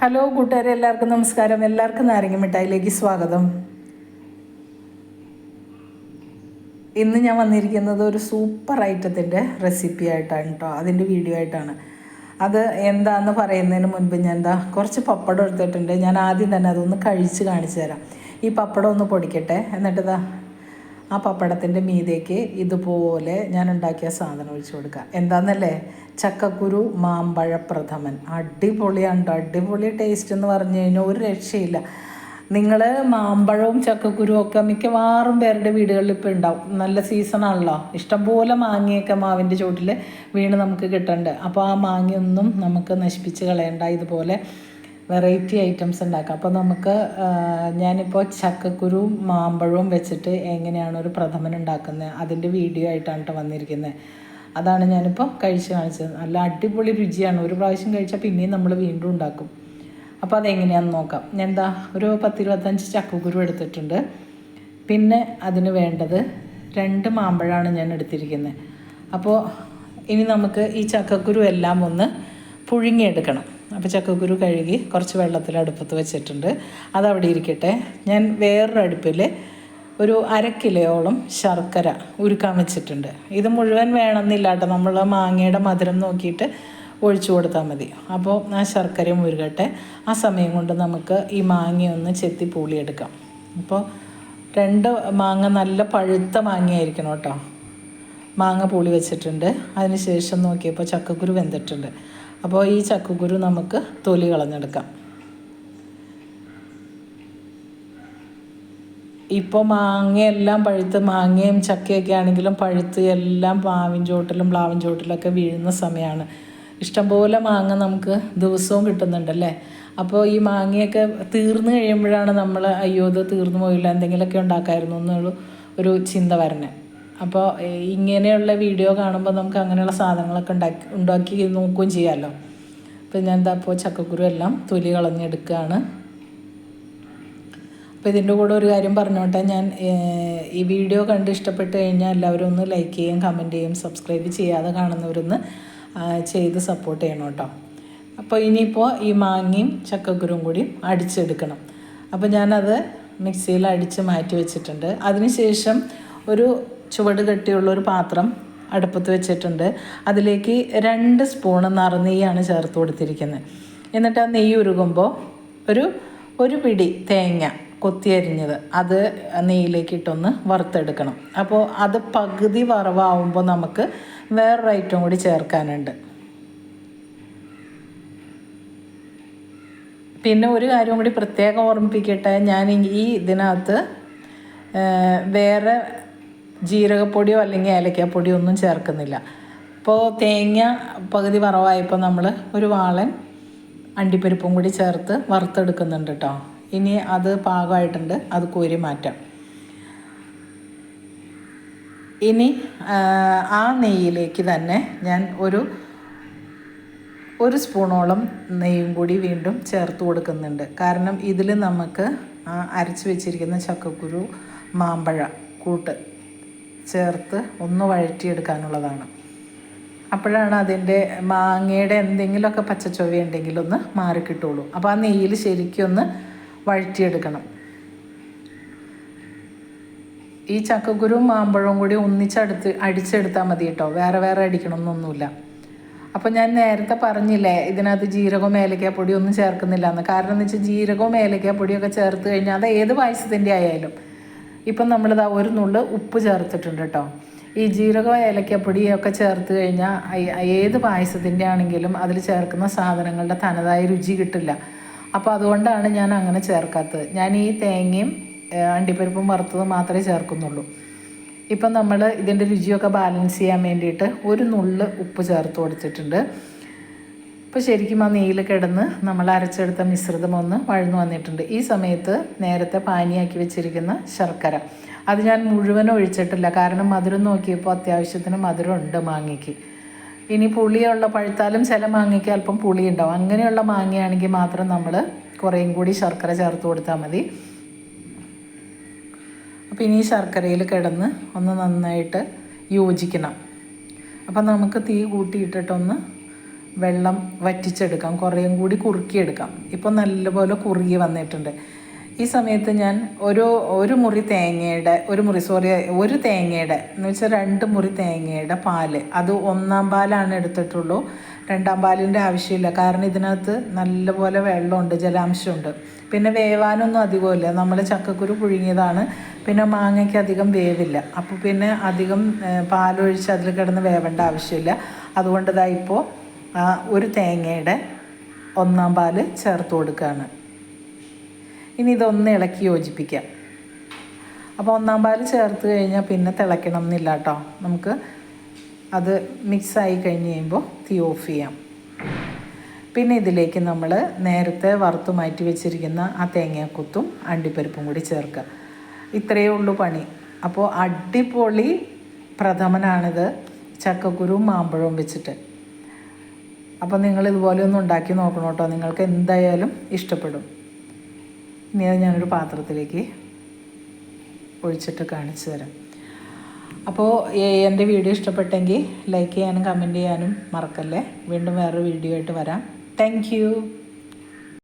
Hello കൂട്ടുകാരെ എല്ലാവർക്കും നമസ്കാരം. എല്ലാവർക്കും നാരങ്ങ മിഠായിലേക്ക് സ്വാഗതം. ഇന്ന് ഞാൻ വന്നിരിക്കുന്നത് ഒരു സൂപ്പർ ഐറ്റത്തിന്റെ റെസിപ്പി ആയിട്ടാണ് കേട്ടോ. അതിന്റെ വീഡിയോ ആയിട്ടാണ്. അത് എന്താണെന്ന് പറയുന്നതിന് മുൻപ് ഞാൻ എന്താ കുറച്ച് പപ്പടം എടുത്തിട്ടുണ്ട്. ഞാൻ ആദ്യം തന്നെ അതൊന്ന് കഴിച്ച് കാണിച്ചു തരാം. ഈ പപ്പടം ഒന്ന് പൊടിക്കട്ടെ. എന്നിട്ട് ആ പപ്പടത്തിന്റെ മീതേക്ക് ഇതുപോലെ ഞാൻ ഉണ്ടാക്കിയ സാധനം ഒഴിച്ചു കൊടുക്കുക എന്താണെന്നല്ലേ ചക്കക്കുരു മാമ്പഴപ്രഥമൻ അടിപൊളിയാണ് അടിപൊളി ടേസ്റ്റ് എന്ന് പറഞ്ഞു കഴിഞ്ഞാൽ ഒരു രക്ഷയില്ല. നിങ്ങൾ മാമ്പഴവും ചക്കക്കുരുവും ഒക്കെ മിക്കവാറും പേരുടെ വീടുകളിൽ ഇപ്പോൾ ഉണ്ടാവും. നല്ല സീസണാണല്ലോ ഇഷ്ടംപോലെ മാങ്ങയൊക്കെ മാവിന്റെ ചോട്ടിൽ വീണ് നമുക്ക് കിട്ടുന്നുണ്ട് അപ്പോൾ ആ മാങ്ങയൊന്നും നമുക്ക് നശിപ്പിച്ച് കളയണ്ട. ഇതുപോലെ വെറൈറ്റി ഐറ്റംസ് ഉണ്ടാക്കാം. അപ്പോൾ നമുക്ക് ഞാനിപ്പോൾ ചക്കക്കുരുവും മാമ്പഴവും വെച്ചിട്ട് എങ്ങനെയാണ് ഒരു പ്രഥമൻ ഉണ്ടാക്കുന്നത് അതിന്റെ വീഡിയോ ആയിട്ടാണ് കേട്ടോ വന്നിരിക്കുന്നത് അതാണ് ഞാനിപ്പോൾ കഴിച്ച് കാണിച്ചത്. നല്ല അടിപൊളി രുചിയാണ്. ഒരു പ്രാവശ്യം കഴിച്ചാൽ പിന്നെയും നമ്മൾ വീണ്ടും ഉണ്ടാക്കും. അപ്പോൾ അതെങ്ങനെയാണെന്ന് നോക്കാം. ഞാൻ എന്താ ഒരു പത്തിരുപത്തഞ്ച് ചക്കക്കുരു എടുത്തിട്ടുണ്ട്. പിന്നെ അതിന് വേണ്ടത് രണ്ട് മാമ്പഴമാണ് ഞാൻ എടുത്തിരിക്കുന്നത് അപ്പോൾ ഇനി നമുക്ക് ഈ ചക്കക്കുരു എല്ലാം ഒന്ന് പുഴുങ്ങിയെടുക്കണം. അപ്പോൾ ചക്കക്കുരു കഴുകി കുറച്ച് വെള്ളത്തിൽ അടുപ്പത്ത് വെച്ചിട്ടുണ്ട്. അതവിടെ ഇരിക്കട്ടെ. ഞാൻ വേറൊരു അടുപ്പിൽ ഒരു അര കിലോയോളം ശർക്കര ഉരുക്കാൻ വെച്ചിട്ടുണ്ട്. ഇത് മുഴുവൻ വേണമെന്നില്ല കേട്ടോ. നമ്മൾ മാങ്ങയുടെ മധുരം നോക്കിയിട്ട് ഒഴിച്ചു കൊടുത്താൽ മതി. അപ്പോൾ ആ ശർക്കരയും ഉരുകട്ടെ. ആ സമയം കൊണ്ട് നമുക്ക് ഈ മാങ്ങയൊന്ന് ചെത്തി പൂളിയെടുക്കാം. അപ്പോൾ രണ്ട് മാങ്ങ നല്ല പഴുത്ത മാങ്ങയായിരിക്കണം കേട്ടോ. മാങ്ങ പൂളി വെച്ചിട്ടുണ്ട്. അതിന് ശേഷം നോക്കിയപ്പോൾ ചക്കക്കുരു വെന്തിട്ടുണ്ട്. അപ്പോൾ ഈ ചക്കക്കുരു നമുക്ക് തൊലി കളഞ്ഞെടുക്കാം. ഇപ്പോൾ മാങ്ങയെല്ലാം പഴുത്ത് മാങ്ങയും ചക്കയൊക്കെ ആണെങ്കിലും പഴുത്ത് എല്ലാം പാവിൻ ചോട്ടിലും പ്ലാവിൻ ചോട്ടിലൊക്കെ വീഴുന്ന സമയമാണ്. ഇഷ്ടംപോലെ മാങ്ങ നമുക്ക് ദിവസവും കിട്ടുന്നുണ്ടല്ലേ അപ്പോൾ ഈ മാങ്ങയൊക്കെ തീർന്നു കഴിയുമ്പോഴാണ് നമ്മൾ അയ്യോ ഇത് തീർന്നു പോയില്ല എന്തെങ്കിലുമൊക്കെ ഉണ്ടാക്കായിരുന്നു എന്നുള്ള ഒരു ചിന്ത വരണേ. അപ്പോൾ ഇങ്ങനെയുള്ള വീഡിയോ കാണുമ്പോൾ നമുക്ക് അങ്ങനെയുള്ള സാധനങ്ങളൊക്കെ ഉണ്ടാക്കി ഉണ്ടാക്കി നോക്കുകയും ചെയ്യാമല്ലോ അപ്പോൾ ഞാൻ എന്താ അപ്പോൾ ചക്കക്കുരു എല്ലാം തൊലി കളഞ്ഞെടുക്കുകയാണ് അപ്പോൾ ഇതിന്റെ കൂടെ ഒരു കാര്യം പറഞ്ഞോട്ടെ ഞാൻ ഈ വീഡിയോ കണ്ട് ഇഷ്ടപ്പെട്ട് കഴിഞ്ഞാൽ എല്ലാവരും ഒന്ന് ലൈക്ക് ചെയ്യും കമന്റ് ചെയ്യും സബ്സ്ക്രൈബ് ചെയ്യാതെ കാണുന്നവരൊന്ന് ചെയ്ത് സപ്പോർട്ട് ചെയ്യണം കേട്ടോ. അപ്പോൾ ഇനിയിപ്പോൾ ഈ മാങ്ങയും ചക്കക്കുരും കൂടി അടിച്ചെടുക്കണം. അപ്പോൾ ഞാനത് മിക്സിയിൽ അടിച്ച് മാറ്റി വെച്ചിട്ടുണ്ട്. അതിനുശേഷം ഒരു ചുവട് കെട്ടിയുള്ള ഒരു പാത്രം അടുപ്പത്ത് വെച്ചിട്ടുണ്ട്. അതിലേക്ക് രണ്ട് സ്പൂണ് നറുനെയ്യാണ് ചേർത്ത് കൊടുത്തിരിക്കുന്നത്. എന്നിട്ട് ആ നെയ്യ് ഉരുകുമ്പോൾ ഒരു ഒരു പിടി തേങ്ങ കൊത്തിയരിഞ്ഞത് അത് നെയ്യിലേക്ക് ഇട്ടൊന്ന് വറുത്തെടുക്കണം. അപ്പോൾ അത് പകുതി വറവാകുമ്പോൾ നമുക്ക് വേറൊരു ഐറ്റം കൂടി ചേർക്കാനുണ്ട്. പിന്നെ ഒരു കാര്യം കൂടി പ്രത്യേകം ഓർമ്മിപ്പിക്കട്ടെ. ഞാൻ ഈ- ഇതിനകത്ത് വേറെ ജീരകപ്പൊടിയോ അല്ലെങ്കിൽ ഏലക്കാപ്പൊടിയോ ഒന്നും ചേർക്കുന്നില്ല. അപ്പോൾ തേങ്ങ പകുതി വറവായപ്പോൾ നമ്മൾ ഒരു വാളൻ അണ്ടിപ്പരിപ്പും കൂടി ചേർത്ത് വറുത്തെടുക്കുന്നുണ്ട് കേട്ടോ ഇനി അത് പാകമായിട്ടുണ്ട് അത് കോരി മാറ്റാം. ഇനി ആ, നെയ്യിലേക്ക് തന്നെ ഞാൻ ഒരു ഒരു സ്പൂണോളം നെയ്യും കൂടി വീണ്ടും ചേർത്ത് കൊടുക്കുന്നുണ്ട്. കാരണം ഇതിൽ നമുക്ക് അരച്ച് വെച്ചിരിക്കുന്ന ചക്കക്കുരു മാമ്പഴ കൂട്ട് ചേർത്ത് ഒന്ന് വഴറ്റിയെടുക്കാനുള്ളതാണ്. അപ്പോഴാണ് അതിന്റെ മാങ്ങയുടെ എന്തെങ്കിലുമൊക്കെ പച്ചച്ചൊവ ഉണ്ടെങ്കിൽ ഒന്ന് മാറിക്കിട്ടുള്ളൂ അപ്പോൾ ആ നെയ്യിൽ ശരിക്കും ഒന്ന് വഴറ്റിയെടുക്കണം. ഈ ചക്കക്കുരുവും മാമ്പഴവും കൂടി ഒന്നിച്ചടുത്ത് അടിച്ചെടുത്താൽ മതി കേട്ടോ. വേറെ വേറെ അടിക്കണമെന്നൊന്നുമില്ല. അപ്പോൾ ഞാൻ നേരത്തെ പറഞ്ഞില്ലേ ഇതിനകത്ത് ജീരകവും ഏലക്കാപ്പൊടിയൊന്നും ചേർക്കുന്നില്ല എന്ന്. കാരണം എന്ന് വെച്ചാൽ ജീരകവും ഏലക്കാപ്പൊടിയൊക്കെ ചേർത്ത് കഴിഞ്ഞാൽ അത് ഏത് പായസത്തിന്റെ ആയാലും ഇപ്പം നമ്മളിതാ ഒരു നുള്ള് ഉപ്പ് ചേർത്തിട്ടുണ്ട് കേട്ടോ ഈ ജീരകവും ഏലക്കപ്പൊടിയൊക്കെ ചേർത്ത് കഴിഞ്ഞാൽ ഏത് പായസത്തിന്റെ ആണെങ്കിലും അതിൽ ചേർക്കുന്ന സാധനങ്ങളുടെ തനതായ രുചി കിട്ടില്ല. അപ്പോൾ അതുകൊണ്ടാണ് ഞാൻ അങ്ങനെ ചേർക്കാത്തത്. ഞാൻ ഈ തേങ്ങയും അണ്ടിപ്പരിപ്പും വറുത്തത് മാത്രമേ ചേർക്കുന്നുള്ളൂ. ഇപ്പം നമ്മൾ ഇതിന്റെ രുചിയൊക്കെ ബാലൻസ് ചെയ്യാൻ വേണ്ടിയിട്ട് ഒരു നുള്ള് ഉപ്പ് ചേർത്ത് കൊടുത്തിട്ടുണ്ട്. ഇപ്പോൾ ശരിക്കും ആ നെയ്യിൽ കിടന്ന് നമ്മൾ അരച്ചെടുത്ത മിശ്രിതം ഒന്ന് വഴന്നു വന്നിട്ടുണ്ട്. ഈ സമയത്ത് നേരത്തെ പാനിയാക്കി വെച്ചിരിക്കുന്ന ശർക്കര. അത് ഞാൻ മുഴുവനും ഒഴിച്ചിട്ടില്ല. കാരണം മധുരം നോക്കിയപ്പോൾ അത്യാവശ്യത്തിന് മധുരം ഉണ്ട് മാങ്ങയ്ക്ക്. ഇനി പുളിയുള്ള പഴുത്താലും ചില മാങ്ങയ്ക്ക് അല്പം പുളി ഉണ്ടാവും. അങ്ങനെയുള്ള മാങ്ങയാണെങ്കിൽ മാത്രം നമ്മൾ കുറേയും കൂടി ശർക്കര ചേർത്ത് കൊടുത്താൽ മതി. അപ്പോൾ ഇനി ശർക്കരയിൽ കിടന്ന് ഒന്ന് നന്നായിട്ട് യോജിക്കണം. അപ്പം നമുക്ക് തീ കൂട്ടിയിട്ടിട്ടൊന്ന് വെള്ളം വറ്റിച്ചെടുക്കാം കുറേയും കൂടി കുറുക്കിയെടുക്കാം. ഇപ്പോൾ നല്ലപോലെ കുറുകി വന്നിട്ടുണ്ട്. ഈ സമയത്ത് ഞാൻ ഒരു ഒരു മുറി തേങ്ങയുടെ ഒരു മുറി സോറി ഒരു തേങ്ങയുടെ എന്ന് വെച്ചാൽ രണ്ട് മുറി തേങ്ങയുടെ പാൽ. അത് ഒന്നാം പാലാണ് എടുത്തിട്ടുള്ളൂ. രണ്ടാം പാലിന്റെ ആവശ്യമില്ല. കാരണം ഇതിനകത്ത് നല്ലപോലെ വെള്ളമുണ്ട് ജലാംശമുണ്ട്. പിന്നെ വേവാനൊന്നും അധികമില്ല. നമ്മൾ ചക്കക്കുരു പുഴുങ്ങിയതാണ്. പിന്നെ മാങ്ങയ്ക്ക് അധികം വേവില്ല. അപ്പോൾ പിന്നെ അധികം പാലൊഴിച്ച് അതിൽ കിടന്ന് വേവേണ്ട ആവശ്യമില്ല. അതുകൊണ്ട് ഇതാ ഇപ്പോൾ ആ ഒരു തേങ്ങയുടെ ഒന്നാം പാൽ ചേർത്ത് കൊടുക്കുകയാണ് ഇനി ഇതൊന്ന് ഇളക്കി യോജിപ്പിക്കാം. അപ്പോൾ ഒന്നാം പാൽ ചേർത്ത് കഴിഞ്ഞാൽ പിന്നെ തിളയ്ക്കണം എന്നില്ല കേട്ടോ നമുക്ക് അത് മിക്സായി കഴിഞ്ഞ് കഴിയുമ്പോൾ തീ ഓഫ് ചെയ്യാം. പിന്നെ ഇതിലേക്ക് നമ്മൾ നേരത്തെ വറുത്ത് മാറ്റി വെച്ചിരിക്കുന്ന ആ തേങ്ങാക്കുത്തും അണ്ടിപ്പരിപ്പും കൂടി ചേർക്കുക. ഇത്രയേ ഉള്ളൂ പണി. അപ്പോൾ അടിപൊളി പ്രഥമനാണിത്. ചക്കക്കുരുവും മാമ്പഴവും വെച്ചിട്ട്. അപ്പോൾ നിങ്ങൾ ഇതുപോലെ ഒന്ന് ഉണ്ടാക്കി നോക്കണം കേട്ടോ. നിങ്ങൾക്ക് എന്തായാലും ഇഷ്ടപ്പെടും. ഇനി അത് ഞാനൊരു പാത്രത്തിലേക്ക് ഒഴിച്ചിട്ട് കാണിച്ചു തരാം. അപ്പോൾ എന്റെ വീഡിയോ ഇഷ്ടപ്പെട്ടെങ്കിൽ ലൈക്ക് ചെയ്യാനും കമന്റ് ചെയ്യാനും മറക്കല്ലേ? വീണ്ടും വേറൊരു വീഡിയോ ആയിട്ട് വരാം. താങ്ക്